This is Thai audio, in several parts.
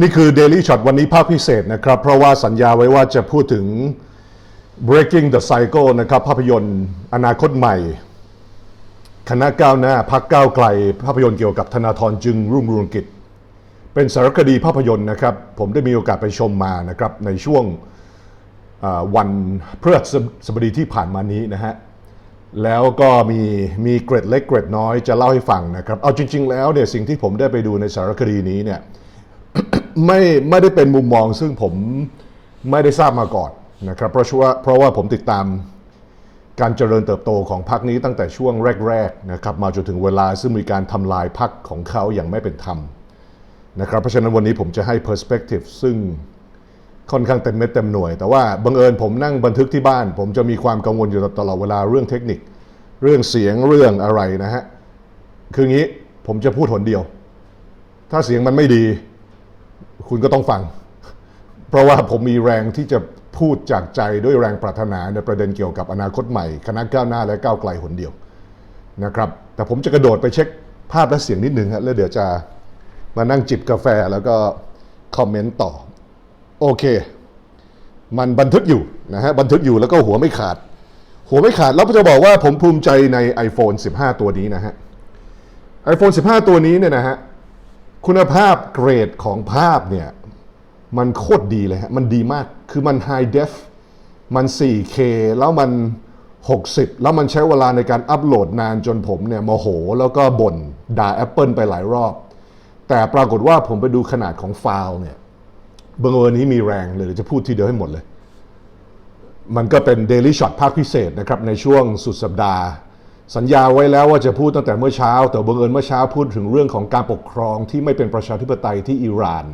นี่คือ Daily Shot วันนี้ภาคพิเศษนะครับ เพราะว่าสัญญาไว้ว่าจะพูดถึง Breaking the Cycle นะครับ ภาพยนตร์อนาคตใหม่ คณะก้าวหน้าพักก้าวไกล ภาพยนตร์เกี่ยวกับธนาธรจึงรุ่งเรืองกิจ เป็นสารคดีภาพยนตร์นะครับ ผมได้มีโอกาสไปชมมานะครับ ในช่วงวันพฤหัสบดีที่ผ่านมานี้นะฮะแล้วก็มีมีเกร็ดเล็กเกร็ดน้อยจะเล่าให้ฟังนะครับ เอาจริง ๆ แล้วเนี่ยสิ่งที่ผมได้ไปดูในสารคดีนี้เนี่ย ไม่ไม่ได้เป็นมุมมองซึ่งผมไม่ได้ทราบมาก่อนนะครับเพราะว่าเพราะว่าผมติดตามการเจริญเติบโตของพรรคนี้ตั้งแต่ช่วงแรกๆนะครับมาจนถึงเวลาซึ่งมีการทำลายพรรคของเขาอย่างไม่เป็นธรรมนะครับเพราะฉะนั้นวันนี้ผมจะให้ perspective ซึ่งค่อนข้างเต็มเม็ดเต็มหน่วย แต่ว่าบังเอิญผมนั่งบันทึกที่บ้าน ผมจะมีความกังวลอยู่ตลอดเวลาเรื่องเทคนิค เรื่องเสียงเรื่องอะไรนะฮะคืองี้ผมจะพูดหนเดียว ถ้าเสียงมันไม่ดี คุณก็ต้องฟัง เพราะว่าผมมีแรงที่จะพูดจากใจด้วยแรงปรารถนาในประเด็นเกี่ยวกับอนาคตใหม่ คณะก้าวหน้าและก้าวไกลหนเดียวนะครับ แต่ผมจะกระโดดไปเช็คภาพและเสียงนิดหนึ่งฮะแล้วเดี๋ยวจะมานั่งจิบกาแฟแล้วก็คอมเมนต์ต่อ โอเค มันบันทึกอยู่นะฮะบันทึกอยู่แล้วก็หัวไม่ขาด หัวไม่ขาดแล้วจะบอกว่าผมภูมิใจใน iPhone 15 ตัวนี้นะฮะ iPhone 15 ตัวนี้เนี่ยนะฮะ คุณภาพเกรดของภาพเนี่ยมันโคตรดีเลยฮะ มันดีมาก คือมัน High Def มัน 4K แล้วมัน 60 แล้วมันใช้เวลาในการอัปโหลดนานจนผมเนี่ยโมโห แล้วก็บ่นด่า Apple ไปหลายรอบ แต่ปรากฏว่าผมไปดูขนาดของไฟล์เนี่ยบังเอิญนี้มีแรงเลยจะพูดทีเดียวให้หมดเลย มันก็เป็น Daily Shot ภาคพิเศษนะครับ ในช่วงสุดสัปดาห์ สัญญาไว้แล้วว่าจะพูดตั้งแต่เมื่อเช้า แต่บังเอิญเมื่อเช้าพูดถึงเรื่องของการปกครองที่ไม่เป็นประชาธิปไตยที่อิหร่าน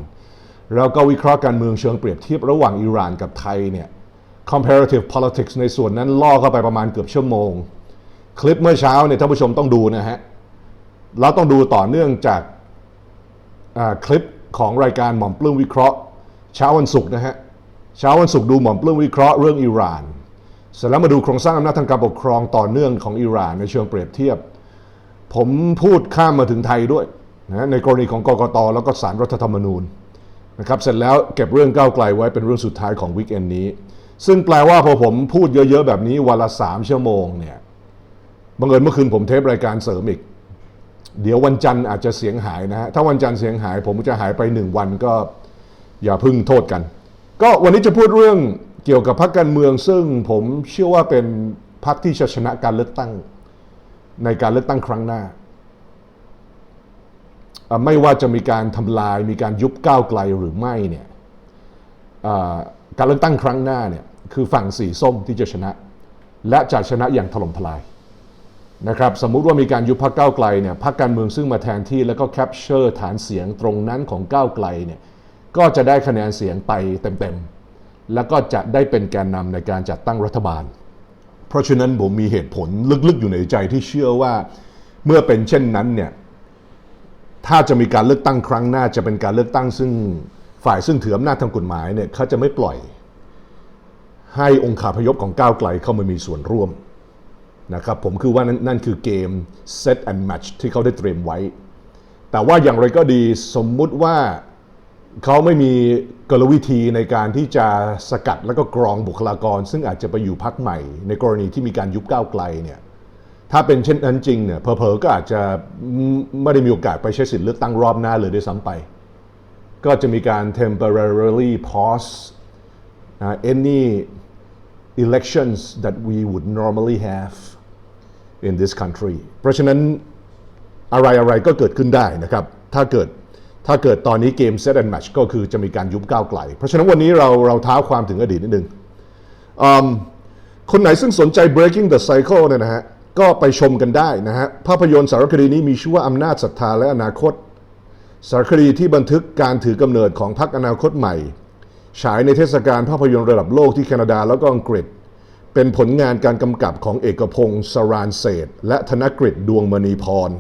แล้วก็วิเคราะห์การเมืองเชิงเปรียบเทียบระหว่างอิหร่านกับไทยเนี่ย comparative politics ในส่วนนั้นล่อเข้าไปประมาณเกือบชั่วโมง คลิปเมื่อเช้าเนี่ยท่านผู้ชมต้องดูนะฮะเราต้องดูต่อเนื่องจากคลิปของรายการหม่อมปลื้มวิเคราะห์ เช้าวันศุกร์นะฮะเช้าวันศุกร์ดูหม่อมปลื้มวิเคราะห์เรื่องอิหร่าน เสร็จแล้วมาดูโครงสร้างอำนาจทางการปกครองต่อเนื่องของอิหร่านในเชิงเปรียบเทียบ ผมพูดข้ามมาถึงไทยด้วยนะในกรณีของกกตแล้วก็สารรัฐธรรมนูญนะครับเสร็จแล้วเก็บเรื่องก้าวไกลไว้เป็นเรื่องสุดท้ายของวิกเอนนี้ ซึ่งแปลว่าพอผมพูดเยอะๆแบบนี้วันละสามชั่วโมงเนี่ยบังเอิญเมื่อคืนผมเทปรายการเสริมอีก เดี๋ยววันจันทร์อาจจะเสียงหายนะฮะถ้าวันจันทร์เสียงหาย ผมจะหายไปหนึ่งวันก็อย่าพึ่งโทษกัน ก็วันนี้จะพูดเรื่อง เกี่ยวกับพรรคการเมืองซึ่งผมเชื่อว่าเป็นพรรคที่จะชนะการเลือกตั้งในการเลือกตั้งครั้งหน้า ไม่ว่าจะมีการทำลายมีการยุบก้าวไกลหรือไม่เนี่ยการเลือกตั้งครั้งหน้าเนี่ยคือฝั่งสีส้มที่จะชนะ และจะชนะอย่างถล่มทลายนะครับสมมุติว่ามีการยุบพักก้าวไกลเนี่ยพักการเมืองซึ่งมาแทนที่แล้วก็แคปเชอร์ฐานเสียงตรงนั้นของก้าวไกลเนี่ยก็จะได้คะแนนเสียงไปเต็มๆ แล้วก็จะได้เป็นแกนนำในการจัดตั้งรัฐบาล เพราะฉะนั้นผมมีเหตุผลลึกๆอยู่ในใจที่เชื่อว่าเมื่อเป็นเช่นนั้นเนี่ยถ้าจะมีการเลือกตั้งครั้งหน้าจะเป็นการเลือกตั้งซึ่งฝ่ายซึ่งถืออำนาจทางกฎหมายเนี่ยเขาจะไม่ปล่อย ให้องค์ขาพยพของก้าวไกลเข้ามามีส่วนร่วมนะครับผมคือว่านั่นนั่นคือเกม set and match ที่เขาได้เตรียมไว้ แต่ว่าอย่างไรก็ดีสมมุติว่า เขาไม่มีกลวิธีในการที่จะสกัดแล้วก็กรองบุคลากร ซึ่งอาจจะไปอยู่พักใหม่ ในกรณีที่มีการยุบก้าวไกลเนี่ยถ้าเป็นเช่นนั้นจริงเนี่ยเพอๆก็อาจจะไม่ได้มีโอกาสไปใช้สิทธิ์เลือกตั้งรอบหน้าเลยด้วยซ้ำไป ก็จะมีการ temporarily pause uh, any elections that we would normally have in this country เพราะฉะนั้นอะไรอะไรก็เกิดขึ้นได้นะครับ ถ้าเกิด ถ้าเกิดตอนนี้เกม set and match ก็คือจะมีการยุบก้าวไกล เพราะฉะนั้นวันนี้เราเราเท้าความถึงอดีตนิดนึงคนไหนซึ่งสนใจ breaking the cycle เนี่ยนะฮะก็ไปชมกันได้นะฮะภาพยนตร์สารคดีนี้มีชื่อว่าอำนาจศรัทธาและอนาคต สารคดีที่บันทึกการถือกำเนิดของพรรคอนาคตใหม่ ฉายในเทศกาลภาพยนตร์ระดับโลกที่แคนาดาแล้วก็อังกฤษ เป็นผลงานการกำกับของเอกพงศ์สรานเศษและธนกฤษดวงมณีพร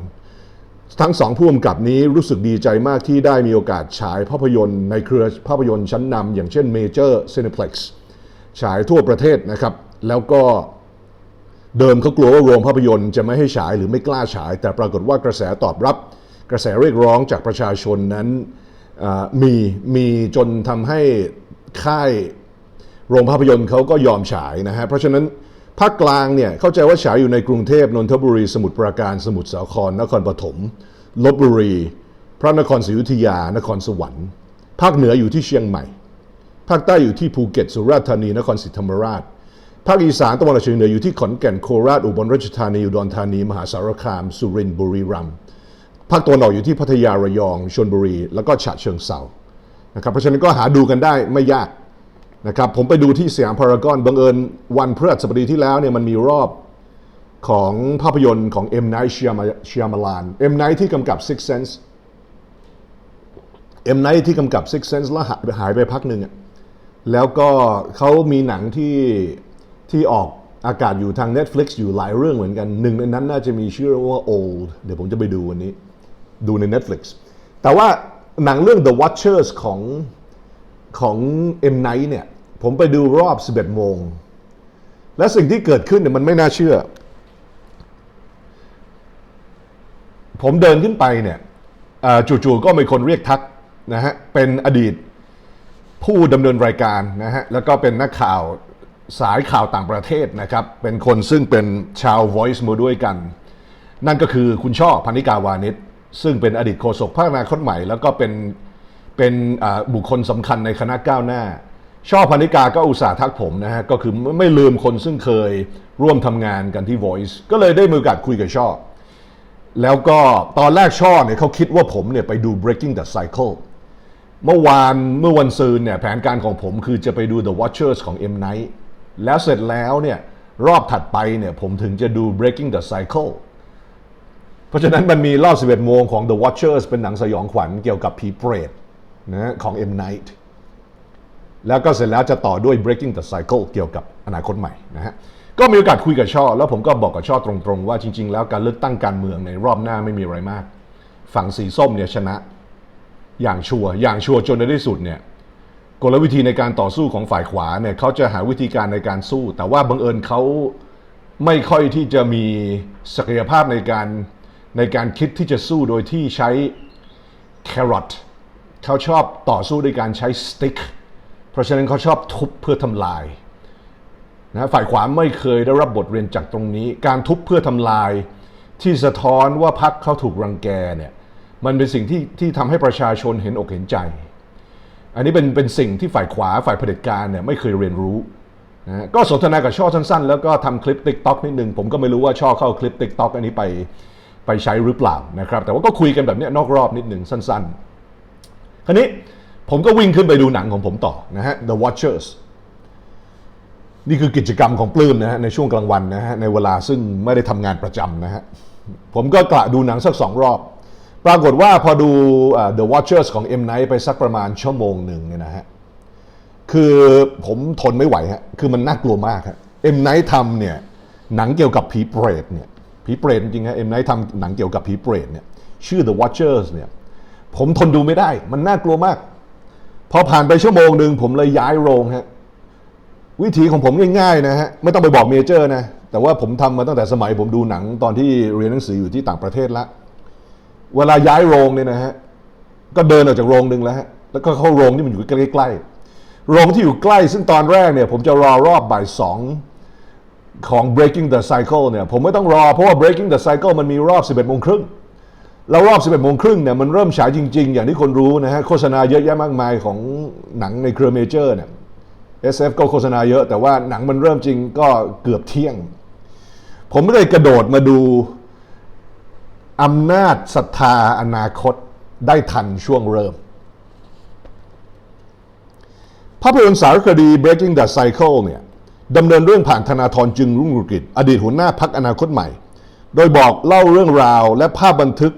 ทั้งสองผู้กำกับนี้รู้สึกดีใจมากที่ได้มีโอกาสฉายภาพยนตร์ในเครือภาพยนตร์ชั้นนำอย่างเช่น Major Cineplex ฉายทั่วประเทศนะครับ แล้วก็เดิมเขากลัวว่าโรงภาพยนตร์จะไม่ให้ฉายหรือไม่กล้าฉาย แต่ปรากฏว่ากระแสตอบรับ กระแสเรียกร้องจากประชาชนนั้นมีมีจนทำให้ค่ายโรงภาพยนตร์เขาก็ยอมฉายนะฮะเพราะฉะนั้น ภาคกลางเนี่ยเข้าใจว่าฉายอยู่ในกรุงเทพนนทบุรี สมุทรปราการสมุทรสาคร นครปฐมลบบุรี พระนครศรีอยุธยา นครสวรรค์ ภาคเหนืออยู่ที่เชียงใหม่ ภาคใต้อยู่ที่ภูเก็ตสุราษฎร์ธานีนครศรีธรรมราช ภาคอีสานตะวันออกเฉียงเหนืออยู่ที่ขอนแก่นโคราชอุบลราชธานีอุดรธานี มหาสารคาม สุรินทร์บุรีรัมย์ภาคตะวันออกอยู่ที่พัทยาระยองชลบุรี แล้วก็ฉะเชิงเซานะครับเพราะฉะนั้นก็หาดูกันได้ไม่ยาก นะครับผมไปดูที่สยามพารากอนบังเอิญวันพฤหัสบดีที่แล้วเนี่ยมันมีรอบของภาพยนตร์ของ M. Night Shyamalan M. Night ที่กำกับ Six Sense M. Night ที่กำกับ Six Sense แล้วหายหายไปพักหนึ่งแล้วก็เขามีหนังที่ที่ออกอากาศอยู่ทาง Netflix อยู่หลายเรื่องเหมือนกันหนึ่งในนั้นน่าจะมีชื่อว่า Old เดี๋ยวผมจะไปดูวันนี้ดูใน Netflix แต่ว่าหนังเรื่อง The Watchers ของของ M. Night เนี่ย ผมไปดูรอบ 11 โมง และสิ่งที่เกิดขึ้นเนี่ยมันไม่น่าเชื่อ ผมเดินขึ้นไปเนี่ยจู่ๆก็มีคนเรียกทักนะฮะ เป็นอดีตผู้ดำเนินรายการนะฮะ แล้วก็เป็นนักข่าวสายข่าวต่างประเทศนะครับ เป็นคนซึ่งเป็นชาว Voice มาด้วยกัน นั่นก็คือคุณช่อพันิกาวานิชซึ่งเป็นอดีตโฆษกพรรคอนาคตใหม่ แล้วก็เป็นเป็นบุคคลสำคัญในคณะก้าวหน้า ช่อพันิกาก็อุตส่าห์ทักผมนะฮะ ก็คือไม่ลืมคนซึ่งเคยร่วมทำงานกันที่ Voice ก็เลยได้มีโอกาสคุยกับช่อ แล้วก็ตอนแรกช่อเนี่ยเขาคิดว่าผมเนี่ยไปดู Breaking the Cycle เมื่อวานเมื่อวันซืนเนี่ยแผนการของผมคือจะไปดู The Watchers ของ M. Night แล้วเสร็จแล้วเนี่ยรอบถัดไปเนี่ยผมถึงจะดู Breaking the Cycle เพราะฉะนั้นมันมีรอบ 11 โมงของ The Watchers เป็นหนังสยองขวัญเกี่ยวกับผีเปรตนะของ M. Night แล้วก็เสร็จแล้วจะต่อด้วย breaking the cycle เกี่ยวกับอนาคตใหม่นะฮะก็มีโอกาสคุยกับช่อ แล้วผมก็บอกกับช่อตรงๆ ว่าจริง ๆ แล้วการเลือกตั้งการเมืองในรอบหน้าไม่มีอะไรมาก ฝั่งสีส้มเนี่ยชนะ อย่างชัวร์อย่างชัวร์จนในที่สุดเนี่ยกลวิธีในการต่อสู้ของฝ่ายขวาเนี่ยเขาจะหาวิธีการในการสู้ แต่ว่าบังเอิญเขาไม่ค่อยที่จะมีศักยภาพในการในการคิดที่จะสู้โดยที่ใช้ carrot เขาชอบต่อสู้ด้วยการใช้ stick เพราะฉะนั้นเขาชอบทุบเพื่อทำลายนะฝ่ายขวาไม่เคยได้รับบทเรียนจากตรงนี้ การทุบเพื่อทำลาย ที่สะท้อนว่าพรรคเขาถูกรังแกเนี่ยมันเป็นสิ่งที่ที่ทำให้ประชาชนเห็นอกเห็นใจ อันนี้เป็นเป็นสิ่งที่ฝ่ายขวาฝ่ายเผด็จการเนี่ยไม่เคยเรียนรู้นะก็สนทนากับช่อสั้นๆ แล้วก็ทำคลิป t ิ k t o k นิดนึง ผมก็ไม่รู้ว่าช่อเข้าคลิป t ิ k t o k อันนี้ไปไปใช้หรือเปล่านะครับ แต่ว่าก็คุยกันแบบนี้นอกรอบนิดหนึ่งสั้นๆ คราวนี้ ผมก็วิ่งขึ้นไปดูหนังของผมต่อนะฮะ The Watchers นี่คือกิจกรรมของปลื้มนะฮะในช่วงกลางวันนะฮะในเวลาซึ่งไม่ได้ทำงานประจำนะฮะผมก็กะดูหนังสักสองรอบ ปรากฏว่าพอดู The Watchers ของ M Night ไปสักประมาณชั่วโมงหนึ่งเนี่ยนะฮะคือผมทนไม่ไหวฮะคือมันน่ากลัวมากฮะเอ็มไนท์ทำเนี่ยหนังเกี่ยวกับผีเปรตเนี่ยผีเปรตจริงฮะเอ็มไนท์ทำหนังเกี่ยวกับผีเปรตเนี่ยชื่อ The Watchers เนี่ยผมทนดูไม่ได้ มันน่ากลัวมาก พอผ่านไปชั่วโมงหนึ่งผมเลยย้ายโรงฮะวิธีของผมง่ายๆนะฮะไม่ต้องไปบอกเมเจอร์นะแต่ว่าผมทำมาตั้งแต่สมัยผมดูหนังตอนที่เรียนหนังสืออยู่ที่ต่างประเทศละเวลาย้ายโรงเนี่ยนะฮะก็เดินออกจากโรงหนึ่งแล้วฮะแล้วก็เข้าโรงที่มันอยู่ใกล้ๆโรงที่อยู่ใกล้ซึ่งตอนแรกเนี่ย ผมจะรอรอบบ่ายสองของ breaking the cycle เนี่ยผมไม่ต้องรอเพราะว่า breaking the cycle มันมีรอบ 11โมงครึ่ง แล้วรอบ 11โมงครึ่งเนี่ยมันเริ่มฉายจริง ๆ อย่างที่คนรู้นะฮะโฆษณาเยอะแยะมากมายของหนังในเครือเมเจอร์เนี่ย SF ก็โฆษณาเยอะแต่ว่าหนังมันเริ่มจริงก็เกือบเที่ยง ผมเลยกระโดดมาดูอำนาจศรัทธาอนาคตได้ทันช่วงเริ่ม ภาพยนตร์สารคดี Breaking the Cycle เนี่ยดำเนินเรื่องผ่านธนาธรจึงรุ่งเรืองกิจ อดีตหัวหน้าพักอนาคตใหม่ โดยบอกเล่าเรื่องราวและภาพบันทึก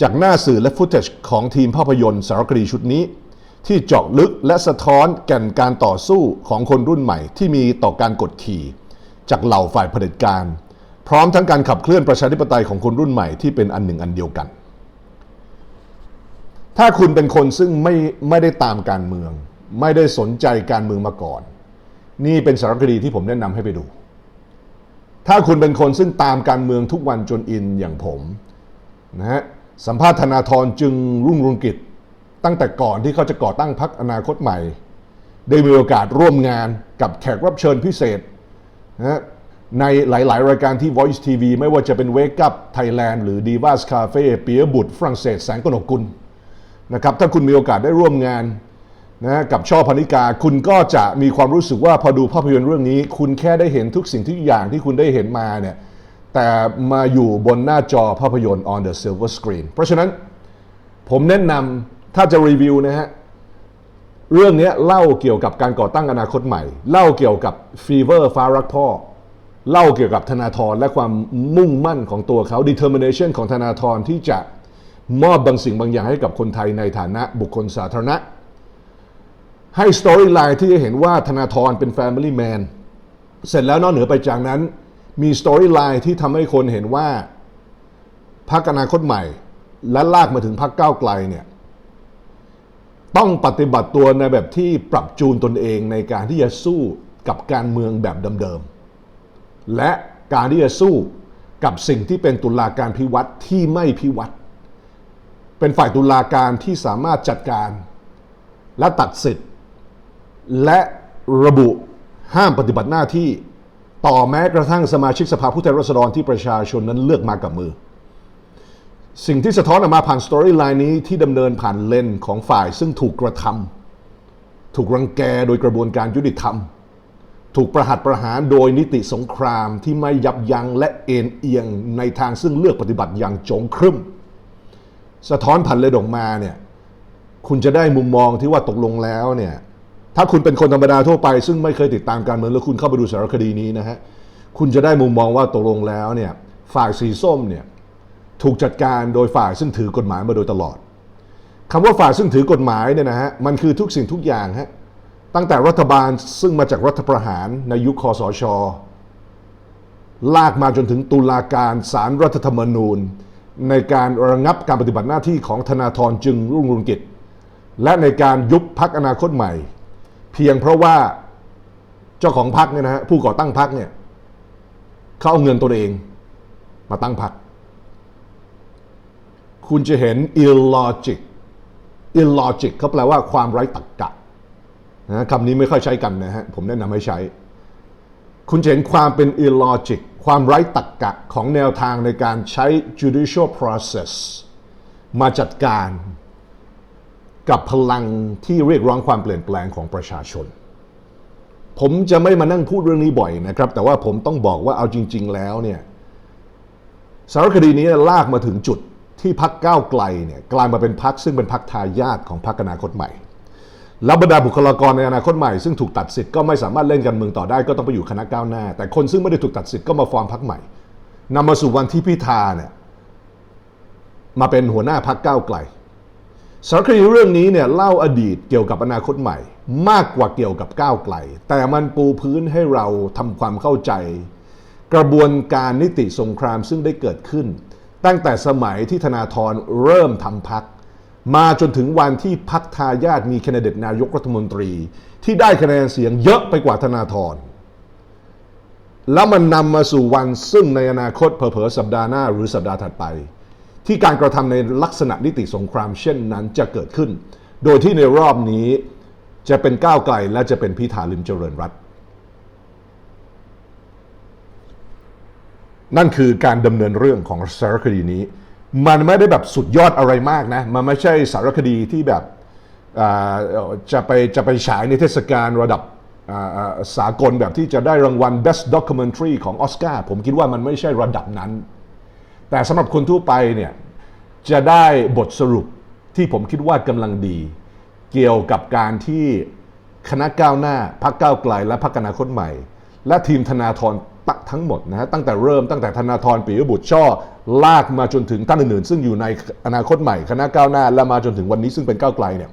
จากหน้าสื่อและฟุตเทจของทีมภาพยนตร์สารคดีชุดนี้ ที่เจาะลึกและสะท้อนแก่นการต่อสู้ของคนรุ่นใหม่ที่มีต่อการกดขี่ จากเหล่าฝ่ายเผด็จการ พร้อมทั้งการขับเคลื่อนประชาธิปไตยของคนรุ่นใหม่ที่เป็นอันหนึ่งอันเดียวกัน ถ้าคุณเป็นคนซึ่งไม่ไม่ได้ตามการเมือง ไม่ได้สนใจการเมืองมาก่อน นี่เป็นสารคดีที่ผมแนะนำให้ไปดู ถ้าคุณเป็นคนซึ่งตามการเมืองทุกวันจนอินอย่างผมนะฮะ สัมภาษณ์ธนาธรจึงรุ่งเรุงกิจ ตั้งแต่ก่อนที่เขาจะก่อตั้งพรรคอนาคตใหม่ ได้มีโอกาสร่วมงานกับแขกรับเชิญพิเศษนะในหลาย ๆ รายการที่ Voice TV ไม่ว่าจะเป็น Wake Up Thailand หรือ Divas Cafe ปียบุตรฝรั่งเศสแสงกนกกุลนะครับถ้าคุณมีโอกาสได้ร่วมงานนะกับช่อพนิกา คุณก็จะมีความรู้สึกว่าพอดูภาพยนตร์เรื่องนี้ คุณแค่ได้เห็นทุกสิ่งทุกอย่างที่คุณได้เห็นมาเนี่ย แต่มาอยู่บนหน้าจอภาพยนตร์ on the silver screen เพราะฉะนั้นผมแนะนำถ้าจะรีวิวนะฮะ เรื่องนี้เล่าเกี่ยวกับการก่อตั้งอนาคตใหม่ เล่าเกี่ยวกับฟีเวอร์ฟ้ารักพ่อ เล่าเกี่ยวกับธนาธรและความมุ่งมั่นของตัวเขา determination ของธนาธรที่จะมอบบางสิ่งบางอย่างให้กับคนไทยในฐานะบุคคลสาธารณะ ให้สตอรี่ไลน์ที่จะเห็นว่าธนาธรเป็น Family Man เสร็จแล้วนอกเหนือไปจากนั้น มีสตอรี่ไลน์ที่ทำให้คนเห็นว่าพรรคอนาคตใหม่ และลากมาถึงพรรคก้าวไกลเนี่ยต้องปฏิบัติตัวในแบบที่ปรับจูนตนเองในการที่จะสู้กับการเมืองแบบเดิมๆ และการที่จะสู้กับสิ่งที่เป็นตุลาการพิวัตรที่ไม่พิวัตรเป็นฝ่ายตุลาการที่สามารถจัดการ และตัดสิทธิ์ และระบุห้ามปฏิบัติหน้าที่ ต่อแม้กระทั่งสมาชิกสภาผู้แทนราษฎรที่ประชาชนนั้นเลือกมากับมือ สิ่งที่สะท้อนออกมาผ่านสตอรี่ไลน์นี้ที่ดำเนินผ่านเลนของฝ่ายซึ่งถูกกระทำถูกรังแกโดยกระบวนการยุติธรรม ถูกประหัตประหารโดยนิติสงครามที่ไม่ยับยั้งและเอ็นเอียงในทางซึ่งเลือกปฏิบัติอย่างจงครึ่ม สะท้อนผ่านเลนออกมาเนี่ยคุณจะได้มุมมองที่ว่าตกลงแล้วเนี่ย ถ้าคุณเป็นคนธรรมดาทั่วไป ซึ่งไม่เคยติดตามการเมืองแล้วคุณเข้าไปดูสารคดีนี้นะฮะคุณจะได้มุมมองว่าตกลงแล้วเนี่ยฝ่ายสีส้มเนี่ยถูกจัดการโดยฝ่ายซึ่งถือกฎหมายมาโดยตลอดคำว่าฝ่ายซึ่งถือกฎหมายเนี่ยนะฮะมันคือทุกสิ่งทุกอย่างฮะตั้งแต่รัฐบาลซึ่งมาจากรัฐประหารในยุคคอสช ลากมาจนถึงตุลาการสารรัฐธรรมนูญ ในการระงับการปฏิบัติหน้าที่ของธนาธรจึงรุ่งเรืองกิจ และในการยุบพักอนาคตใหม่ เพียงเพราะว่าเจ้าของพักเนี่ยนะฮะผู้ก่อตั้งพักเนี่ยเขาเอาเงินตัวเอง มาตั้งพัก คุณจะเห็น illogic illogic เขาแปลว่าความไร้ตรรกะนะคำนี้ไม่ค่อยใช้กันนะฮะผมแนะนำให้ใช้ คุณจะเห็นความเป็น illogic ความไร้ตรรกะของแนวทางในการใช้ judicial process มาจัดการ กับพลังที่เรียกร้องความเปลี่ยนแปลงของประชาชน ผมจะไม่มานั่งพูดเรื่องนี้บ่อยนะครับ แต่ว่าผมต้องบอกว่าเอาจริง ๆ แล้วเนี่ยสารคดีนี้ลากมาถึงจุดที่พักก้าวไกลเนี่ยกลายมาเป็นพักซึ่งเป็นพักทายาทของพักอนาคตใหม่แล้วบรรดาบุคลากรในอนาคตใหม่ซึ่งถูกตัดสิทธิ์ก็ไม่สามารถเล่นการเมืองต่อได้ก็ต้องไปอยู่คณะก้าวหน้า แต่คนซึ่งไม่ได้ถูกตัดสิทธิ์ก็มาฟอร์มพักใหม่นำมาสู่วันที่พิธาเนี่ยมาเป็นหัวหน้าพักก้าวไกล สารคดีเรื่องนี้เนี่ยเล่าอดีตเกี่ยวกับอนาคตใหม่ มากกว่าเกี่ยวกับก้าวไกล แต่มันปูพื้นให้เราทำความเข้าใจ กระบวนการนิติสงครามซึ่งได้เกิดขึ้น ตั้งแต่สมัยที่ธนาธรเริ่มทำพัก มาจนถึงวันที่พักทายาทมีแคนดิเดตนายกรัฐมนตรี ที่ได้คะแนนเสียงเยอะไปกว่าธนาธรแล้วมันนำมาสู่วันซึ่งในอนาคตเผลอๆสัปดาห์หน้าหรือสัปดาห์ถัดไป ที่การกระทำในลักษณะนิติสงครามเช่นนั้นจะเกิดขึ้น โดยที่ในรอบนี้จะเป็นก้าวไกลและจะเป็นพิธาลิมเจริญรัตนั่นคือการดำเนินเรื่องของสารคดีนี้ มันไม่ได้แบบสุดยอดอะไรมากนะ มันไม่ใช่สารคดีที่แบบจะไปจะไปฉายในเทศกาลระดับสากลแบบที่จะได้รางวัล Best Documentary ของออสการ์ผมคิดว่ามันไม่ใช่ระดับนั้น แต่สำหรับคนทั่วไปเนี่ยจะได้บทสรุปที่ผมคิดว่ากำลังดี เกี่ยวกับการที่คณะก้าวหน้าพักก้าวไกล และพักอนาคตใหม่ และทีมธนาธรทั้งหมดนะฮะตั้งแต่เริ่มตั้งแต่ธนาธรปิยบุตรช่อลากมาจนถึงท่านอื่นๆ ซึ่งอยู่ในอนาคตใหม่ คณะก้าวหน้า และมาจนถึงวันนี้ซึ่งเป็นก้าวไกลเนี่ย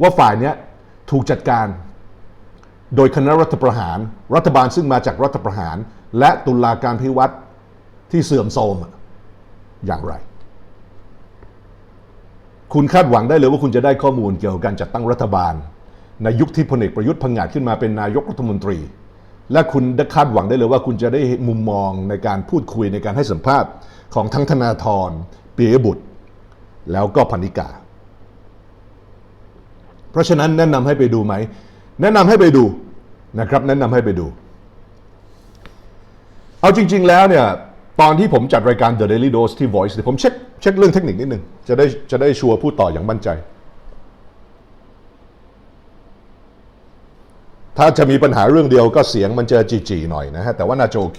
ว่าฝ่ายเนี้ยถูกจัดการโดยคณะรัฐประหาร รัฐบาลซึ่งมาจากรัฐประหาร และตุลาการพิวัตรที่เสื่อมโทรม อย่างไร คุณคาดหวังได้เลยว่าคุณจะได้ข้อมูลเกี่ยวกับการจัดตั้งรัฐบาล ในยุคที่พลเอกประยุทธ์พังงาดขึ้นมาเป็นนายกรัฐมนตรี และคุณได้คาดหวังได้เลยว่าคุณจะได้มุมมองในการพูดคุยในการให้สัมภาษณ์ของทั้งธนาธรเปียบุตร แล้วก็พนิกา เพราะฉะนั้นแนะนำให้ไปดูไหม แนะนำให้ไปดูนะครับ แนะนำให้ไปดู เอาจริง ๆ แล้วเนี่ย ตอนที่ผมจัดรายการ The Daily Dose ที่ Voice ผมเช็คเช็คเรื่องเทคนิคนิดนึง จะได้จะได้ชัวร์พูดต่ออย่างมั่นใจ ถ้าจะมีปัญหาเรื่องเดียวก็เสียงมันจะจีๆหน่อยนะฮะ แต่ว่าน่าจะโอเค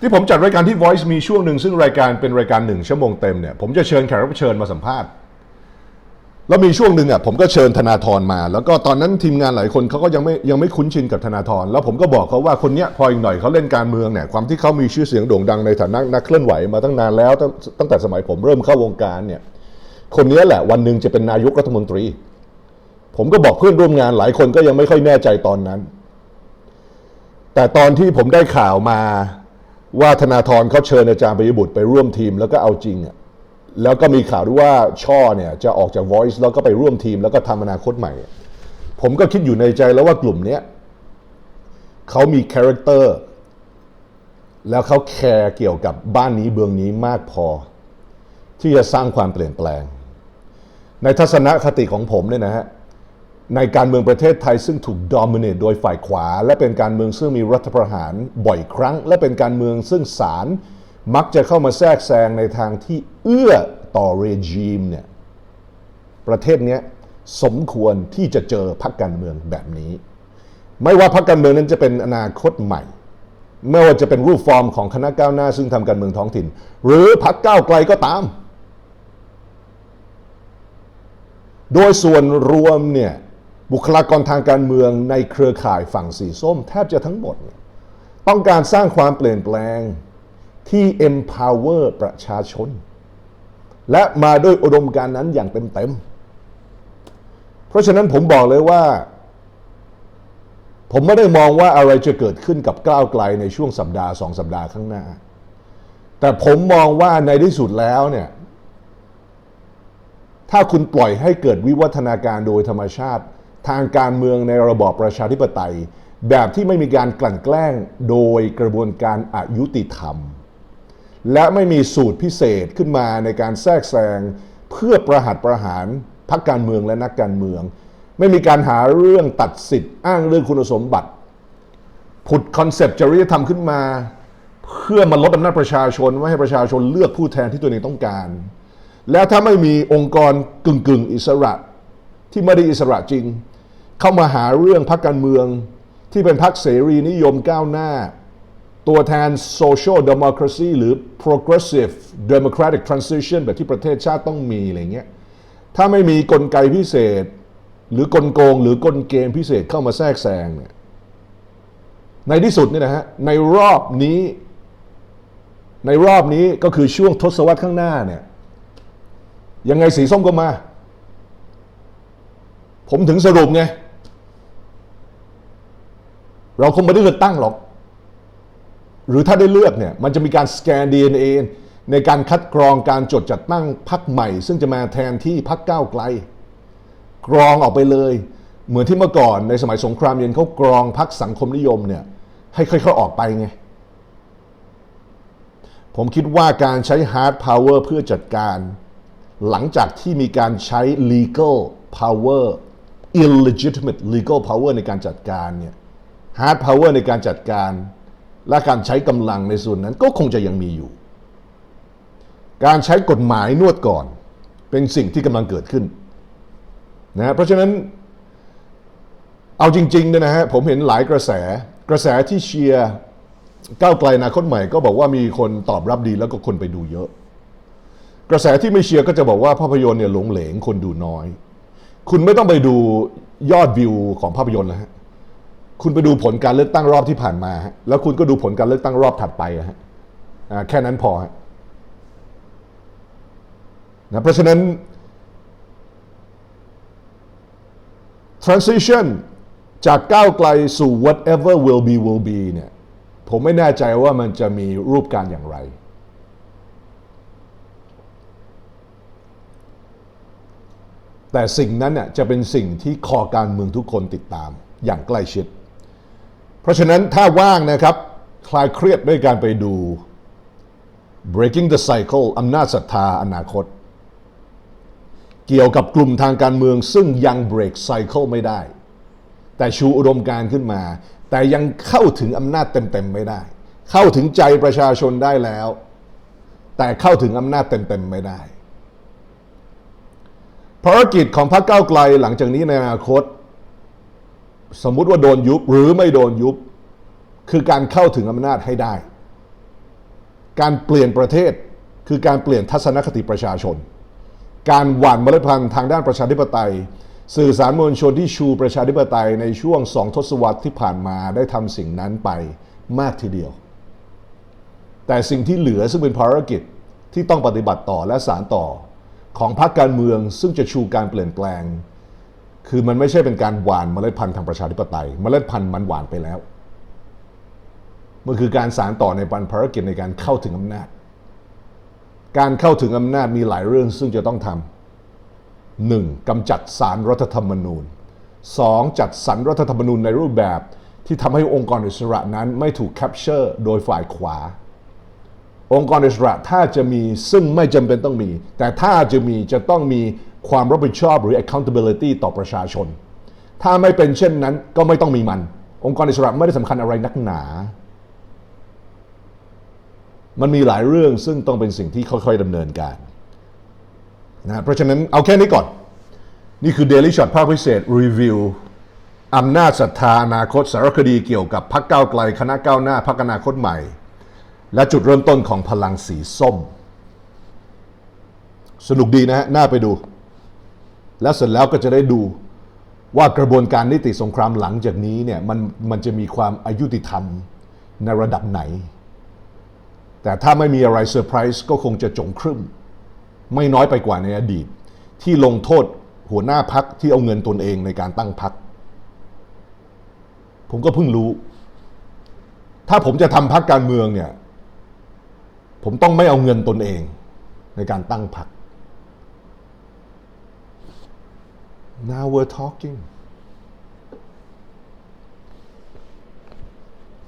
ที่ผมจัดรายการที่ Voice มีช่วงหนึ่งซึ่งรายการเป็นรายการหนึ่งชั่วโมงเต็มเนี่ยผมจะเชิญแขกรับเชิญมาสัมภาษณ์ แล้วมีช่วงหนึ่งอะผมก็เชิญธนาธรมา แล้วก็ตอนนั้นทีมงานหลายคนเขาก็ยังไม่ยังไม่คุ้นชินกับธนาธรแล้วผมก็บอกเขาว่าคนเนี้ยพออีกหน่อยเขาเล่นการเมืองเนี่ยความที่เขามีชื่อเสียงโด่งดังในฐานะนักเคลื่อนไหวมาตั้งนานแล้วตั้งตั้งแต่สมัยผมเริ่มเข้าวงการเนี่ยคนเนี้ยแหละวันหนึ่งจะเป็นนายกรัฐมนตรี ผมก็บอกเพื่อนร่วมงานหลายคนก็ยังไม่ค่อยแน่ใจตอนนั้น แต่ตอนที่ผมได้ข่าวมาว่าธนาธรเขาเชิญอาจารย์ปิยบุตรไปร่วมทีมแล้วก็เอาจริงอะ แล้วก็มีข่าวด้วยว่าช่อเนี่ยจะออกจาก Voice แล้วก็ไปร่วมทีมแล้วก็ทำอนาคตใหม่ ผมก็คิดอยู่ในใจแล้วว่ากลุ่มเนี้ยเขามีคาแรคเตอร์แล้วเขาแคร์เกี่ยวกับบ้านนี้เบืองนี้มากพอ ที่จะสร้างความเปลี่ยนแปลง ในทัศนคติของผมเนี่ยนะฮะในการเมืองประเทศไทยซึ่งถูกดอมิเนตโดยฝ่ายขวา และเป็นการเมืองซึ่งมีรัฐประหารบ่อยครั้ง และเป็นการเมืองซึ่งศาล มักจะเข้ามาแทรกแซงในทางที่เอื้อต่อเรจีมเนี่ยประเทศนี้สมควรที่จะเจอพรรคการเมืองแบบนี้ ไม่ว่าพรรคการเมืองนั้นจะเป็นอนาคตใหม่ ไม่ว่าจะเป็นรูปฟอร์มของคณะก้าวหน้าซึ่งทำการเมืองท้องถิ่น หรือพรรคก้าวไกลก็ตาม โดยส่วนรวมเนี่ยบุคลากรทางการเมืองในเครือข่ายฝั่งสีส้ม แทบจะทั้งหมด ต้องการสร้างความเปลี่ยนแปลง ที่ empower ประชาชน และมาด้วยอุดมการณ์นั้นอย่างเต็มๆ เพราะฉะนั้นผมบอกเลยว่า ผมไม่ได้มองว่าอะไรจะเกิดขึ้นกับก้าวไกลในช่วงสัปดาห์สองสัปดาห์ข้างหน้า แต่ผมมองว่าในที่สุดแล้วเนี่ยถ้าคุณปล่อยให้เกิดวิวัฒนาการโดยธรรมชาติ ทางการเมืองในระบอบประชาธิปไตย แบบที่ไม่มีการกลั่นแกล้งโดยกระบวนการอายุติธรรม และไม่มีสูตรพิเศษขึ้นมาในการแทรกแซงเพื่อประหัตประหารพรรคการเมืองและนักการเมือง ไม่มีการหาเรื่องตัดสิทธิ์อ้างเรื่องคุณสมบัติ ผุดคอนเซปต์จริยธรรมขึ้นมา เพื่อมาลดอำนาจประชาชนไม่ให้ประชาชนเลือกผู้แทนที่ตัวเองต้องการ แล้วถ้าไม่มีองค์กรกึ่งกึ่งๆอิสระ ที่ไม่ได้อิสระจริง เข้ามาหาเรื่องพรรคการเมือง ที่เป็นพรรคเสรีนิยมก้าวหน้า ตัวแทน social democracy หรือ progressive democratic transition แบบที่ประเทศชาติต้องมีอะไรเงี้ย ถ้าไม่มีกลไกพิเศษ หรือกลโกง หรือกลเกมพิเศษเข้ามาแทรกแซงเนี่ย ในที่สุดเนี่ยนะฮะ ในรอบนี้ ในรอบนี้ก็คือช่วงทศวรรษข้างหน้าเนี่ย ยังไงสีส้มก็มา ผมถึงสรุปไง เราคงไม่ได้เลือกตั้งหรอก หรือถ้าได้เลือกเนี่ยมันจะมีการสแกน DNA ในการคัดกรองการจดจัดตั้งพรรคใหม่ ซึ่งจะมาแทนที่พรรคก้าวไกล กรองออกไปเลย เหมือนที่เมื่อก่อนในสมัยสงครามเย็นเขากรองพรรคสังคมนิยมเนี่ยให้ค่อยๆออกไปไง ผมคิดว่าการใช้ hard power เพื่อจัดการ หลังจากที่มีการใช้ legal power illegitimate legal power ในการจัดการเนี่ย hard power ในการจัดการ และการใช้กำลังในส่วนนั้นก็คงจะยังมีอยู่ การใช้กฎหมายนวดก่อน เป็นสิ่งที่กำลังเกิดขึ้นนะเพราะฉะนั้นเอาจริงๆเนี่ยนะฮะผมเห็นหลายกระแสกระแสที่เชียร์ก้าวไกลนาคตใหม่ก็บอกว่ามีคนตอบรับดีแล้วก็คนไปดูเยอะ กระแสที่ไม่เชียร์ก็จะบอกว่าภาพยนตร์เนี่ยหลงเหลงคนดูน้อย คุณไม่ต้องไปดูยอดวิวของภาพยนตร์แล้วฮะ คุณไปดูผลการเลือกตั้งรอบที่ผ่านมาฮะแล้วคุณก็ดูผลการเลือกตั้งรอบถัดไปฮะแค่นั้นพอฮะนะเพราะฉะนั้น transition จากก้าวไกลสู่ whatever will be will be เนี่ยผมไม่แน่ใจว่ามันจะมีรูปการอย่างไร แต่สิ่งนั้นน่ยจะเป็นสิ่งที่คอการเมืองทุกคนติดตามอย่างใกล้ชิด เพราะฉะนั้นถ้าว่างนะครับ คลายเครียดด้วยการไปดู breaking the cycle อำนาจศรัทธาอนาคต เกี่ยวกับกลุ่มทางการเมืองซึ่งยังเบรกไซเคิลไม่ได้ แต่ชูอุดมการขึ้นมา แต่ยังเข้าถึงอำนาจเต็มๆไม่ได้ เข้าถึงใจประชาชนได้แล้ว แต่เข้าถึงอำนาจเต็มๆไม่ได้ภารกิจของพรรคก้าวไกลหลังจากนี้ในอนาคต สมมุติว่าโดนยุบหรือไม่โดนยุบ คือการเข้าถึงอำนาจให้ได้ การเปลี่ยนประเทศคือการเปลี่ยนทัศนคติประชาชน การหว่านเมล็ดพันธุ์ทางด้านประชาธิปไตย สื่อสารมวลชนที่ชูประชาธิปไตยในช่วงสองทศวรรษที่ผ่านมาได้ทำสิ่งนั้นไปมากทีเดียว แต่สิ่งที่เหลือซึ่งเป็นภารกิจที่ต้องปฏิบัติต่อและสารต่อ ของพรรคการเมืองซึ่งจะชูการเปลี่ยนแปลง คือมันไม่ใช่เป็นการหวานเมล็ดพันธุ์ทางประชาธิปไตย เมล็ดพันธุ์มันหวานไปแล้ว มันคือการสารต่อในปันภารกิจในการเข้าถึงอำนาจ การเข้าถึงอำนาจมีหลายเรื่องซึ่งจะต้องทำหนึ่งกำจัดสารรัฐธรรมนูญสองจัดสรรรัฐธรรมนูญในรูปแบบที่ทำให้องค์กรอิสระนั้นไม่ถูกแคปเชอร์โดยฝ่ายขวา องค์กรอิสระถ้าจะมีซึ่งไม่จำเป็นต้องมี แต่ถ้าจะมีจะต้องมีความรับผิดชอบหรือ accountability ต่อประชาชน ถ้าไม่เป็นเช่นนั้นก็ไม่ต้องมีมัน องค์กรอิสระไม่ได้สำคัญอะไรนักหนา มันมีหลายเรื่องซึ่งต้องเป็นสิ่งที่ค่อยๆดำเนินการนะเพราะฉะนั้นเอาแค่นี้ก่อน นี่คือ Daily Shot ภาคพิเศษรีวิวอำนาจศรัทธาอนาคตสารคดีเกี่ยวกับพรรคก้าไกล คณะก้าวหน้าพรรคอนาคตใหม่ และจุดเริ่มต้นของพลังสีส้ม สนุกดีนะฮะ น่าไปดู แล้วเสร็จแล้วก็จะได้ดูว่ากระบวนการนิติสงครามหลังจากนี้เนี่ยมันมันจะมีความอายุติธรรมในระดับไหน แต่ถ้าไม่มีอะไรเซอร์ไพรส์ก็คงจะจงครึ่ม ไม่น้อยไปกว่าในอดีต ที่ลงโทษหัวหน้าพักที่เอาเงินตนเองในการตั้งพัก ผมก็เพิ่งรู้ ถ้าผมจะทำพักการเมืองเนี่ย ผมต้องไม่เอาเงินตนเองในการตั้งพัก now we're talking